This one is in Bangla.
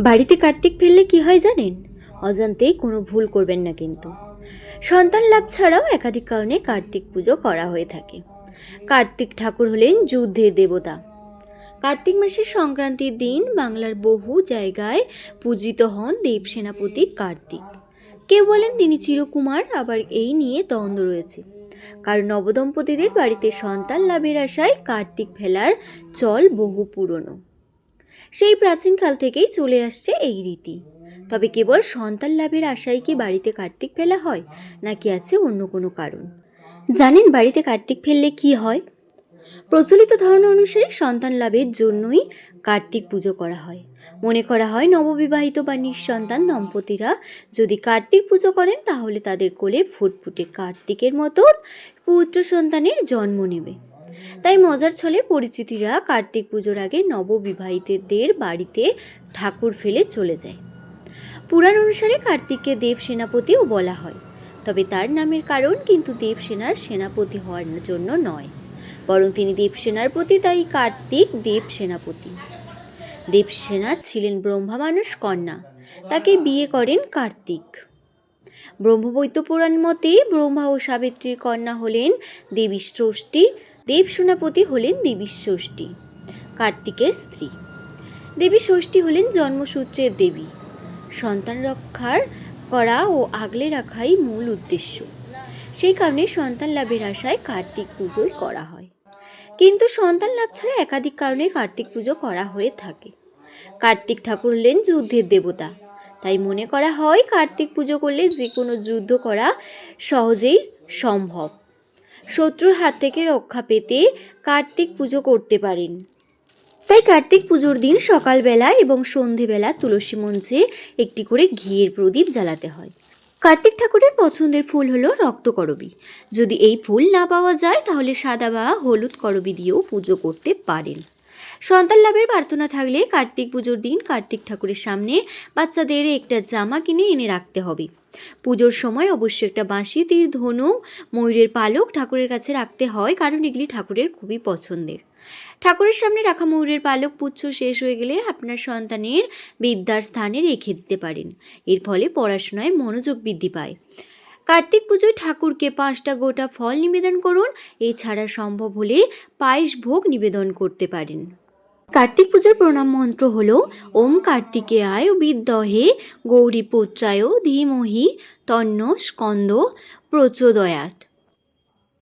বাড়িতে কার্তিক ফেললে কি হয় জানেন? অজান্তেই কোনো ভুল করবেন না কিন্তু। সন্তান লাভ ছাড়াও একাধিক কারণে কার্তিক পুজো করা হয়ে থাকে। কার্তিক ঠাকুর হলেন যুদ্ধের দেবতা। কার্তিক মাসের সংক্রান্তির দিন বাংলার বহু জায়গায় পূজিত হন দেব সেনাপতি কার্তিক। কেউ বলেন তিনি চিরকুমার, আবার এই নিয়ে দ্বন্দ্ব রয়েছে। কারণ নবদম্পতিদের বাড়িতে সন্তান লাভের আশায় কার্তিক ফেলার চল বহু পুরনো। সেই প্রাচীনকাল থেকেই চলে আসছে এই রীতি। তবে কেবল সন্তান লাভের আশায় কি বাড়িতে কার্তিক ফেলা হয়, নাকি আছে অন্য কোনো কারণ? জানেন বাড়িতে কার্তিক ফেললে কি হয়? প্রচলিত ধারণা অনুসারে সন্তান লাভের জন্যই কার্তিক পুজো করা হয়। মনে করা হয় নববিবাহিত বা নিঃসন্তান দম্পতিরা যদি কার্তিক পুজো করেন, তাহলে তাদের কোলে ফুটফুটে কার্তিকের মতন পুত্র সন্তানের জন্ম নেবে। তাই মজার ছলে পরিচিতিরা কার্তিক পুজোর আগে নববিবাহিতদের বাড়িতে ঠাকুর ফেলে চলে যায়। পুরাণ অনুসারে কার্তিককে দেব সেনাপতিও বলা হয়। তবে তার নামের কারণ কিন্তু দেবসেনার সেনাপতি হওয়ার জন্য নয়। বরং তিনি দেবসেনার প্রতি, তাই কার্তিক দেব সেনাপতি। দেবসেনা ছিলেন ব্রহ্মা মানুষ কন্যা। তাকে বিয়ে করেন কার্তিক। ব্রহ্মবৈদ্য পুরাণ মতে ব্রহ্মা ও সাবিত্রীর কন্যা হলেন দেবী ষষ্ঠী দেব সেনাপতি হলেন দেবী ষষ্ঠী, কার্তিকের স্ত্রী। দেবী ষষ্ঠী হলেন জন্মসূত্রের দেবী। সন্তান রক্ষার করা ও আগলে রাখাই মূল উদ্দেশ্য। সেই কারণে সন্তান লাভের আশায় কার্তিক পুজোই করা হয়। কিন্তু সন্তান লাভ ছাড়া একাধিক কারণে কার্তিক পুজো করা হয়ে থাকে। কার্তিক ঠাকুর হলেন যুদ্ধের দেবতা। তাই মনে করা হয়, কার্তিক পুজো করলে যে কোনো যুদ্ধ করা সহজেই সম্ভব। শত্রুর হাত থেকে রক্ষা পেতে কার্তিক পুজো করতে পারেন। তাই কার্তিক পুজোর দিন সকালবেলা এবং সন্ধেবেলা তুলসী মঞ্চে একটি করে ঘিয়ের প্রদীপ জ্বালাতে হয়। কার্তিক ঠাকুরের পছন্দের ফুল হলো রক্তকরবী যদি এই ফুল না পাওয়া যায়, তাহলে সাদা বা হলুদ করবি দিয়েও পুজো করতে পারেন। সন্তান লাভের প্রার্থনা থাকলে কার্তিক পুজোর দিন কার্তিক ঠাকুরের সামনে বাচ্চাদের একটা জামা কিনে এনে রাখতে হবে। পুজোর সময় অবশ্যই একটা বাঁশি, তীর, ধনু, ময়ূরের পালক ঠাকুরের কাছে রাখতে হয়, কারণ এগুলি ঠাকুরের খুবই পছন্দের। ঠাকুরের সামনে রাখা ময়ূরের পালক পুচ্ছ শেষ হয়ে গেলে আপনার সন্তানের বিদ্যার স্থানে রেখে দিতে পারেন। এর ফলে পড়াশোনায় মনোযোগ বৃদ্ধি পায়। কার্তিক পুজোয় ঠাকুরকে পাঁচটা গোটা ফল নিবেদন করুন। এছাড়া সম্ভব হলে পায়েস ভোগ নিবেদন করতে পারেন। কার্তিক পুজোর প্রণাম মন্ত্র হল ওম কার্তিকেয়ায় বিদ্যহে গৌরী পুত্রায় ধীমহি তন্ন স্কন্দ প্রচোদয়াত